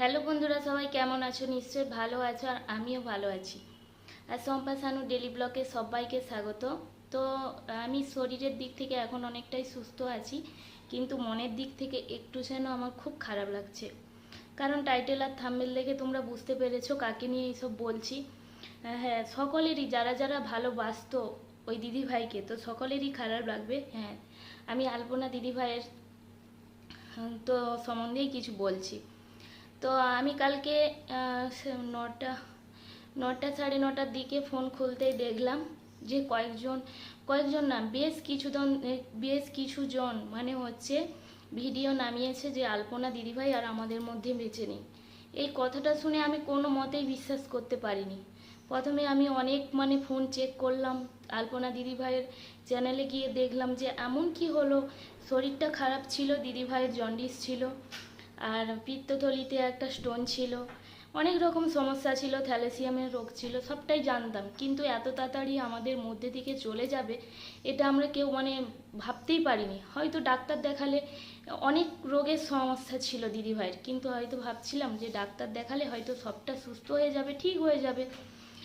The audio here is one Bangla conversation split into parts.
হ্যালো বন্ধুরা, সবাই কেমন আছো? নিশ্চয়ই ভালো আছো আর আমিও ভালো আছি। আর সম্পা সানু ডেলি ব্লকে সবাইকে স্বাগত। তো, আমি শরীরের দিক থেকে এখন অনেকটাই সুস্থ আছি, কিন্তু মনের দিক থেকে একটু যেন আমার খুব খারাপ লাগছে। কারণ টাইটেল আর থাম্বেল দেখে তোমরা বুঝতে পেরেছ কাকে নিয়ে এইসব বলছি। হ্যাঁ সকলেরই যারা যারা ভালোবাসতো ওই দিদি ভাইকে, তো সকলেরই খারাপ লাগবে হ্যাঁ। আমি আলপনা দিদি ভাইয়ের তো সম্বন্ধেই কিছু বলছি। তো আমি কালকে নটা নটা সাড়ে নটার দিকে ফোন খুলতেই দেখলাম যে কয়েকজন কয়েকজন না, বেশ কিছুজন, বেশ কিছু জন মানে হচ্ছে ভিডিও নামিয়েছে যে আলপনা দিদিভাই আর আমাদের মধ্যে বেঁচে নেই। এই কথাটা শুনে আমি কোনো মতেই বিশ্বাস করতে পারিনি। প্রথমে আমি অনেক মানে ফোন চেক করলাম আলপনা দিদিভাইয়ের চ্যানেলে গিয়ে দেখলাম যে এমন কি হলো? শরীরটা খারাপ ছিল, দিদিভাইয়ের জন্ডিস ছিল। আর পিত্তথলিতে একটা স্টোন ছিল। অনেক রকম সমস্যা ছিল, থ্যালেসিয়ামের রোগ ছিল, সবটাই জানতাম। কিন্তু এত তাড়াতাড়ি আমাদের মধ্যে থেকে চলে যাবে, এটা আমরা কেউ মানে ভাবতেই পারিনি। হয়তো ডাক্তার দেখালে অনেক রোগের সমস্যা ছিল দিদিভাইয়ের, কিন্তু হয়তো ভাবছিলাম যে ডাক্তার দেখালে হয়তো সবটা সুস্থ হয়ে যাবে, ঠিক হয়ে যাবে।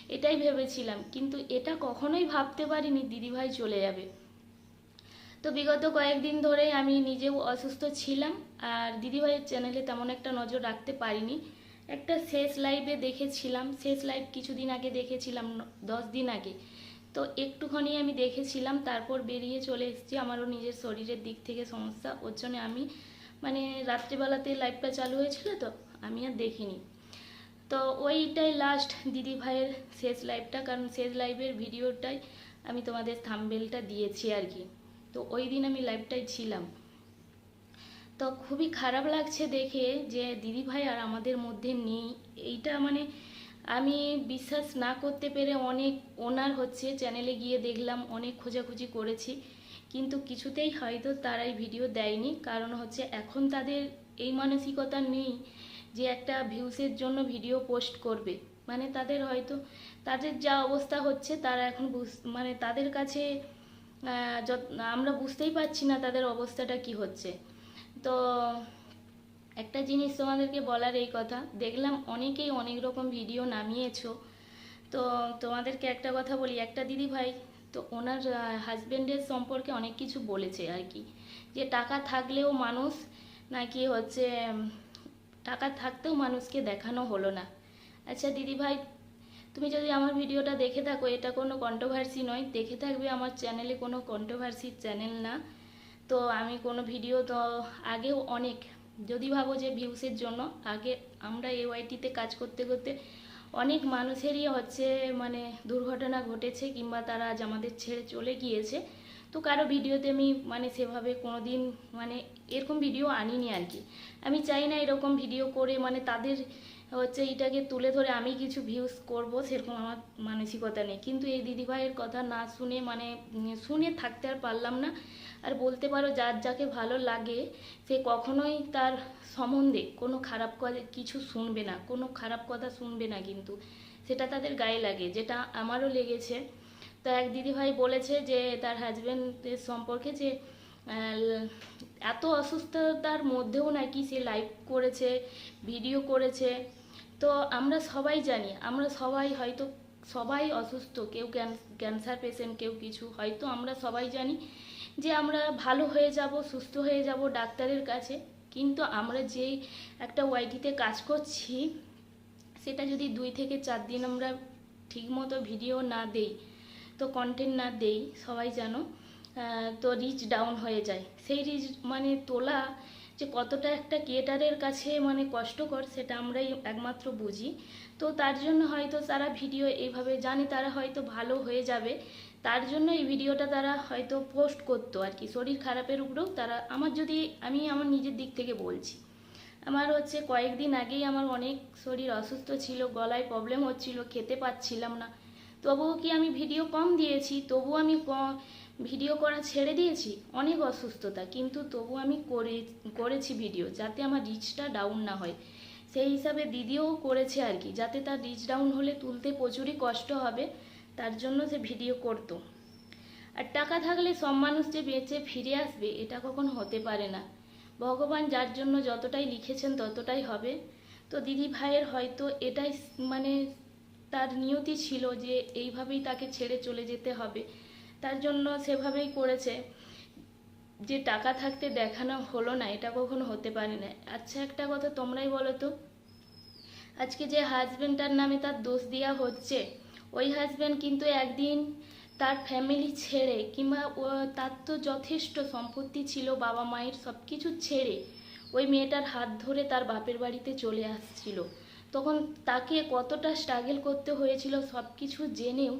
এটাই ভেবেছিলাম, কিন্তু এটা কখনোই ভাবতে পারিনি দিদিভাই চলে যাবে। তো বিগত কয়েকদিন ধরেই আমি নিজেও অসুস্থ ছিলাম, আর দিদিভাইয়ের চ্যানেলে তেমন একটা নজর রাখতে পারিনি। একটা শেষ লাইভে দেখেছিলাম, শেষ লাইভ কিছুদিন আগে দেখেছিলাম, দশ দিন আগে। তো একটুখানি আমি দেখেছিলাম, তারপর বেরিয়ে চলে এসেছি আমারও নিজের শরীরের দিক থেকে সমস্যা। ওর জন্য আমি মানে রাত্রিবেলাতে লাইভটা চালু হয়েছিল তো, আমি আর দেখিনি। তো ওইটাই লাস্ট দিদি ভাইয়ের শেষ লাইভটা কারণ শেষ লাইভের ভিডিওটাই আমি তোমাদের থাম্বেলটা দিয়েছি আর কি। তো ওই দিন আমি লাইভটাই ছিলাম। তো খুবই খারাপ লাগছে দেখে যে দিদি ভাই আর আমাদের মধ্যে নেই। এইটা মানে আমি বিশ্বাস না করতে পেরে অনেক ওনার হচ্ছে চ্যানেলে গিয়ে দেখলাম, অনেক খোঁজাখুঁজি করেছি। কিন্তু কিছুতেই হয়তো তারাই ভিডিও দেয়নি। কারণ হচ্ছে এখন তাদের এই মানসিকতা নেই যে একটা ভিউসের জন্য ভিডিও পোস্ট করবে। মানে তাদের হয়তো তাদের যা অবস্থা হচ্ছে তারা এখন মানে তাদের কাছে আমরা বুঝতেই পারছি না তাদের অবস্থাটা কি হচ্ছে। তো একটা জিনিস তোমাদেরকে বলার এই কথা, দেখলাম অনেকেই অনেক রকম ভিডিও নামিয়েছো। তো তোমাদেরকে একটা কথা বলি, একটা দিদি ভাই তো ওনার হাজবেন্ডের সম্পর্কে অনেক কিছু বলেছে আর কি। যে টাকা থাকলেও মানুষ নাকি হচ্ছে টাকা থাকতেও মানুষকে দেখানো হলো না। আচ্ছা দিদি ভাই তুমি যদি আমার ভিডিওটা দেখে থাকো, এটা কোনো কন্ট্রোভার্সি নয়। দেখে থাকবে আমার চ্যানেলে কোনো কন্ট্রোভার্সির চ্যানেল না। তো আমি কোনো ভিডিও তো আগেও অনেক, যদি ভাবো যে ভিউসের জন্য, আগে আমরা এওয়াইটিতে কাজ করতে করতে অনেক মানুষেরই হচ্ছে মানে দুর্ঘটনা ঘটেছে কিংবা তারা আজ আমাদের ছেড়ে চলে গিয়েছে। তো কারও ভিডিওতে আমি মানে সেভাবে কোনো দিন মানে এরকম ভিডিও আনিনি আর কি। আমি চাই না এরকম ভিডিও করে মানে তাদের হচ্ছে এইটাকে তুলে ধরে আমি কিছু ভিউজ করব, সেরকম আমার মানসিকতা নেই। কিন্তু এই দিদিভাইয়ের কথা না শুনে মানে শুনে থাকতে আর পারলাম না। আর বলতে পারো, যার যাকে ভালো লাগে, সে কখনোই তার সম্বন্ধে কোনো খারাপ কথা কিছু শুনবে না। কোনো খারাপ কথা শুনবে না কিন্তু। সেটা তাদের গায়ে লাগে, যেটা আমারও লেগেছে। তো এক দিদিভাই বলেছে যে, তার হাজব্যান্ডের সম্পর্কে যে এত অসুস্থতার মধ্যেও নাকি সে লাইভ করেছে ভিডিও করেছে। তো আমরা সবাই জানি, আমরা সবাই হয়তো, সবাই অসুস্থ, কেউ ক্যান্সার পেশেন্ট কেউ কিছু। হয়তো আমরা সবাই জানি যে আমরা ভালো হয়ে যাব, সুস্থ হয়ে যাব ডাক্তারের কাছে। কিন্তু আমরা যেই একটা ওয়াইটিতে কাজ করছি, সেটা যদি দুই থেকে চার দিন আমরা ঠিকমতো ভিডিও না দেই, তো কন্টেন্ট না দেই, সবাই জানো। তো রিচ ডাউন হয়ে যায়। সেই রিচ মানে তোলা যে কতটা একটা ক্রিয়েটারের কাছে মানে কষ্টকর সেটা আমরাই একমাত্র বুঝি। তো তার জন্য হয়তো তারা ভিডিও এইভাবে জানে, তারা হয়তো ভালো হয়ে যাবে। তার জন্য এই ভিডিওটা তারা হয়তো পোস্ট করতো আর কি। শরীর খারাপের উপরেও তারা, আমার যদি, আমি আমার নিজের দিক থেকে বলছি, আমার হচ্ছে কয়েকদিন আগেই আমার অনেক শরীর অসুস্থ ছিল, গলায় প্রবলেম হচ্ছিল, খেতে পাচ্ছিলাম না। তবুও কি আমি ভিডিও কম দিয়েছি? তবুও আমি ভিডিও করা ছেড়ে দিয়েছি, অনেক অসুস্থতা। কিন্তু তবু আমি করে, করেছি ভিডিও যাতে আমার রিচটা ডাউন না হয়। সেই হিসাবে দিদিও করেছে আর কি, যাতে তার রিচ ডাউন হলে তুলতে প্রচুরই কষ্ট হবে, তার জন্য সে ভিডিও করতো। আর টাকা থাকলে সব মানুষ যে বেঁচে ফিরে আসবে, এটা কখন হতে পারে না। ভগবান যার জন্য যতটাই লিখেছেন ততটাই হবে। তো দিদি ভাইয়ের হয়তো এটাই মানে তার নিয়তি ছিল যে, এইভাবেই তাকে ছেড়ে চলে যেতে হবে। তার জন্য সেভাবেই করেছে। যে টাকা থাকতে দেখানো হলো না, এটা কখনো হতে পারে না। আচ্ছা একটা কথা তোমরাই বলো তো। আজকে যে হাজব্যান্ডটার নামে তার দোষ দেওয়া হচ্ছে, ওই হাজব্যান্ড কিন্তু একদিন তার ফ্যামিলি ছেড়ে কিংবা তার তো যথেষ্ট সম্পত্তি ছিল বাবা মায়ের সব কিছু ছেড়ে, ওই মেয়েটার হাত ধরে তার বাপের বাড়িতে চলে আসছিল। তখন তাকে কতটা স্ট্রাগল করতে হয়েছিল সব কিছু জেনেও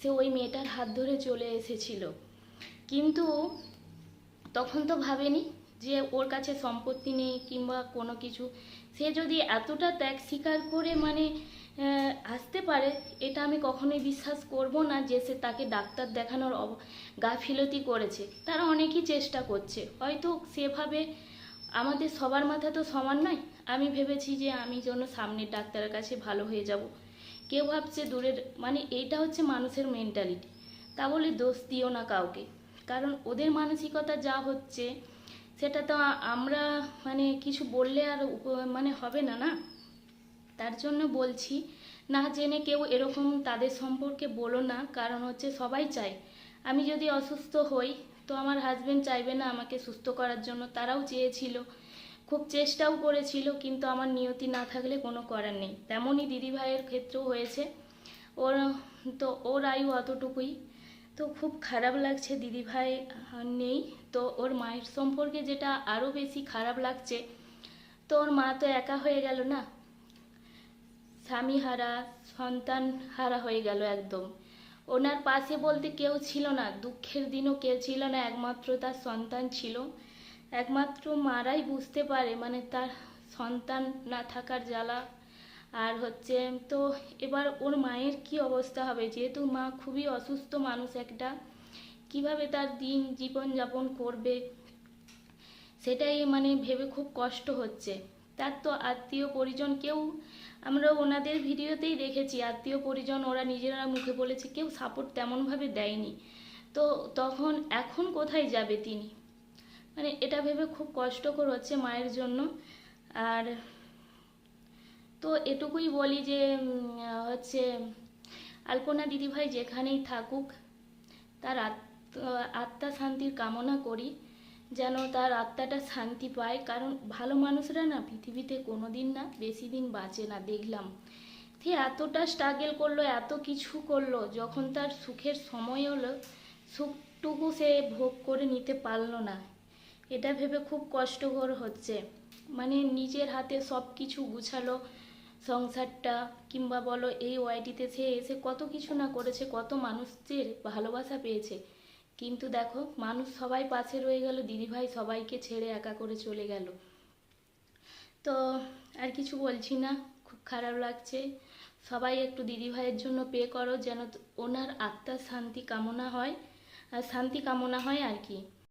সে ওই মেয়েটার হাত ধরে চলে এসেছিল। কিন্তু তখন তো ভাবেনি যে ওর কাছে সম্পত্তি নেই কিংবা কোনো কিছু। সে যদি এতটা ত্যাগ স্বীকার করে মানে আসতে পারে, এটা আমি কখনোই বিশ্বাস করব না যে সে তাকে ডাক্তার দেখানোর গাফিলতি করেছে। তারা অনেকই চেষ্টা করছে। হয়তো সেভাবে আমাদের সবার মাথা তো সমান নয় আমি ভেবেছি যে আমি যেন সামনের ডাক্তারের কাছে ভালো হয়ে যাব। কেউ ভাবছে দূরের মানে এইটা হচ্ছে মানুষের মেন্টালিটি তা বলে দোষ দিও না কাউকে। কারণ ওদের মানসিকতা যা হচ্ছে, সেটা তো আমরা মানে কিছু বললে আর মানে হবে না না? তার জন্য বলছি, না জেনে কেউ এরকম তাদের সম্পর্কে বলো না। কারণ হচ্ছে সবাই চায়। আমি যদি অসুস্থ হই, তো আমার হাজব্যান্ড চাইবে না আমাকে সুস্থ করার জন্য। তারাও চেয়েছিল। খুব চেষ্টাও করেছিল, কিন্তু আমার নিয়তি না থাকলে কোনো করার নেই। তেমনই দিদিভাইয়ের ক্ষেত্রেও হয়েছে। ওর, তো ওর আয়ু অতটুকুই। তো খুব খারাপ লাগছে দিদিভাই নেই। তো ওর মায়ের সম্পর্কে যেটা আরও বেশি খারাপ লাগছে, তো ওর মা তো একা হয়ে গেল না? স্বামী হারা সন্তান হারা হয়ে গেল একদম। ওনার পাশে বলতে কেউ ছিল না, দুঃখের দিনও কেউ ছিল না, একমাত্র তার সন্তান ছিল। একমাত্র মারাই বুঝতে পারে মানে তার সন্তান না থাকার জ্বালা। আর হচ্ছে, তো এবার ওর মায়ের কি অবস্থা হবে? যেহেতু মা খুবই অসুস্থ মানুষ একটা, কীভাবে তার দিন জীবন যাপন করবে? সেটাই মানে ভেবে খুব কষ্ট হচ্ছে। তার তো আত্মীয় পরিজন কেউ, আমরা ওনাদের ভিডিওতেই দেখেছি, আত্মীয় পরিজন ওরা নিজেরা মুখে বলেছে, কেউ সাপোর্ট তেমনভাবে দেয়নি। তো তখন এখন কোথায় যাবে তিনি? মানে এটা ভেবে খুব কষ্টকর হচ্ছে মায়ের জন্য। আর তো এটুকুই বলি যে হচ্ছে আলপনা দিদিভাই যেখানেই থাকুক, তার আত্ম- শান্তির কামনা করি, যেন তার আত্মাটা শান্তি পায়। কারণ ভালো মানুষরা না পৃথিবীতে কোনো দিন না বেশি দিন বাঁচে না, দেখলাম। সে এতটা স্ট্রাগল করল, এত কিছু করল, যখন তার সুখের সময় হলো, সুখটুকু সে ভোগ করে নিতে পারল না। এটা ভেবে খুব কষ্টকর হচ্ছে। মানে নিজের হাতে সব কিছু গুছালো, সংসারটা, কিংবা বলো এই ওয়াইটিতে সে এসে কত কিছু না করেছে, কত মানুষদের ভালোবাসা পেয়েছে। কিন্তু দেখো, মানুষ সবাই পাশে রয়ে গেল, দিদিভাই সবাইকে ছেড়ে একা করে চলে গেল। তো আর কিছু বলছি না, খুব খারাপ লাগছে। সবাই একটু দিদিভাইয়ের জন্য পে করো, যেন ওনার আত্মার শান্তি কামনা হয়। আর শান্তি কামনা হয় আর কি।